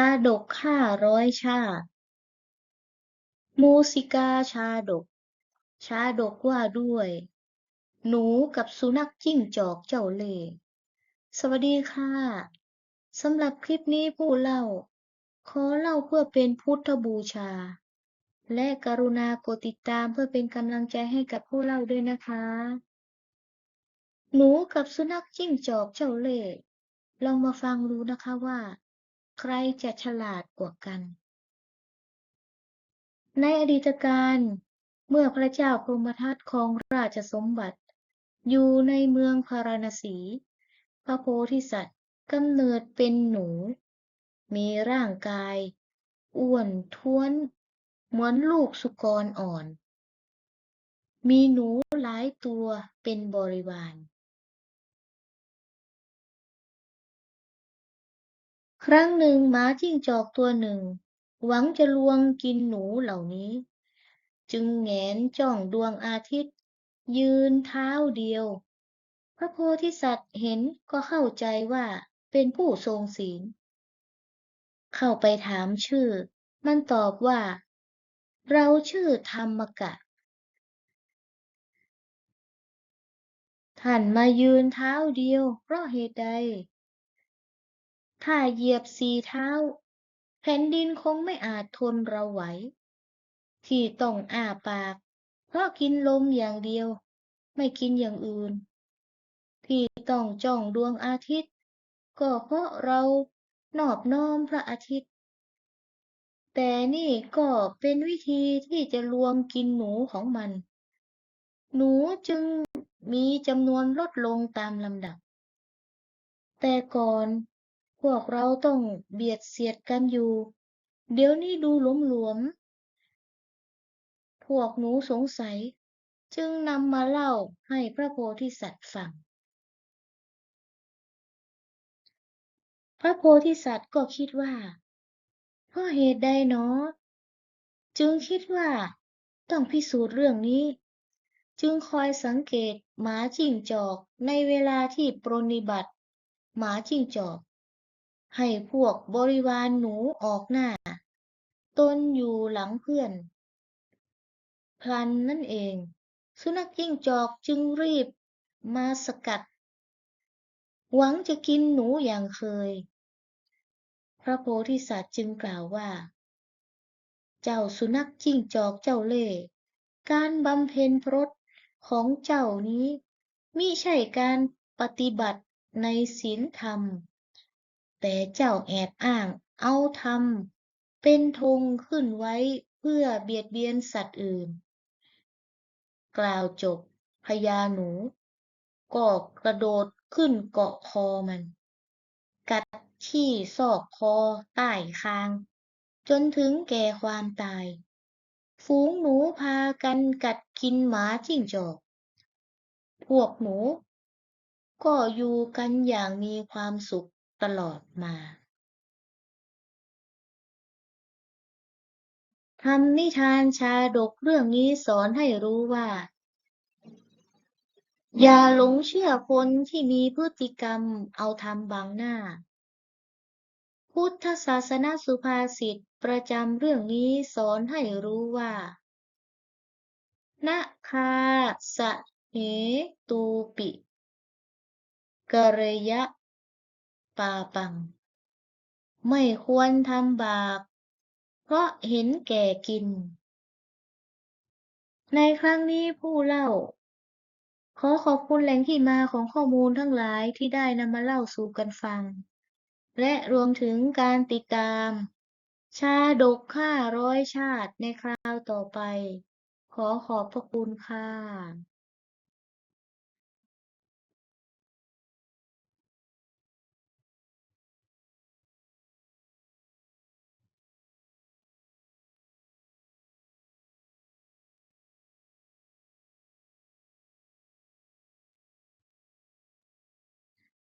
าดกห้าร้อยชาติมูสิกาชาดก ชาดกว่าด้วย หนูกับสุนัขจิ้งจอกเจ้าเล่ห์สวัสดีค่ะสำหรับคลิปนี้ผู้เล่า ขอเล่าเพื่อเป็นพุทธบูชา และกรุณากดติดตามเพื่อเป็นกำลังใจให้กับผู้เล่าด้วยนะคะ หนูกับสุนัขจิ้งจอกเจ้าเล่ห์ลองมาฟังดูนะคะว่า ใครจะฉลาดกว่ากัน ในอดีตการเมื่อพระเจ้าพรหมทัตครองราชสมบัติ อยู่ในเมืองพาราณสี พระโพธิสัตว์กำเนิดเป็นหนู มีร่างกาย อ้วนท้วน เหมือนลูกสุกรอ่อน มีหนูหลายตัวเป็นบริวาร ครั้งหนึ่งหมาจิ้งจอกตัวหนึ่ง หวังจะลวงกินหนูเหล่านี้ จึงแงนจ้องดวงอาทิตย์ ยืนเท้าเดียว พระโพธิสัตว์เห็นก็เข้าใจว่าเป็นผู้ทรงศีล เข้าไปถามชื่อ มันตอบว่า เราชื่อธรรมกะ ท่านมายืนเท้าเดียวเพราะเหตุใด ถ้าเหยียบสี่เท้า แผ่นดินคงไม่อาจทนเราไหว ที่ต้องอ้าปาก เพราะกินลมอย่างเดียว ไม่กินอย่างอื่น ที่ต้องจ้องดวงอาทิตย์ ก็เพราะเรานอบน้อมพระอาทิตย์ แต่นี่ก็เป็นวิธีที่จะลวงกินหนูของมัน หนูจึงมีจำนวนลดลงตามลำดับ แต่ก่อน พวกเราต้องเบียดเสียดกันอยู่ เดี๋ยวนี้ดูหลวมๆพวกหนูสงสัย จึงนำมาเล่าให้พระโพธิสัตว์ฟัง พระโพธิสัตว์ก็คิดว่า เพราะเหตุใดหนอจึงคิดว่า ต้องพิสูจน์เรื่องนี้ จึงคอยสังเกตหมาจิ้งจอกในเวลาที่ปรนนิบัติ หมาจิ้งจอก ให้พวกบริวารหนูออกหน้า ตนอยู่หลังเพื่อน พลันนั่นเอง สุนัขจิ้งจอกจึงรีบมาสกัด หวังจะกินหนูอย่างเคย พระโพธิสัตว์จึงกล่าวว่า เจ้าสุนัขจิ้งจอกเจ้าเล่ห์การบำเพ็ญพรตของเจ้านี้มิใช่การปฏิบัติในศีลธรรม แต่เจ้าแอบอ้าง เอาธรรมเป็นธงขึ้นไว้เพื่อเบียดเบียนสัตว์อื่น กล่าวจบพญาหนู ก็กระโดดขึ้นเกาะคอมัน กัดที่ซอกคอใต้คาง จนถึงแก่ความตาย ฝูงหนูพากันกัดกินหมาจิ้งจอก พวกหนูก็อยู่กันอย่างมีความสุข ตลอดมาทำนิทานชาดกเรื่องนี้สอนให้รู้ว่า อย่าหลงเชื่อคนที่มีพฤติกรรมเอาธรรมบังหน้า พุทธศาสนาสุภาษิตประจำเรื่องนี้สอนให้รู้ว่านะคาสะเหตูปิกะเรยะ ปาปัง ไม่ควรทำบาปเพราะเห็นแก่กิน ในครั้งนี้ผู้เล่า ขอขอบคุณแหล่งที่มาของข้อมูลทั้งหลายที่ได้นำมาเล่าสู่กันฟัง และรวมถึงการติดตาม ชาดกห้าร้อยชาติในคราวต่อไป ขอขอบพระคุณค่ะ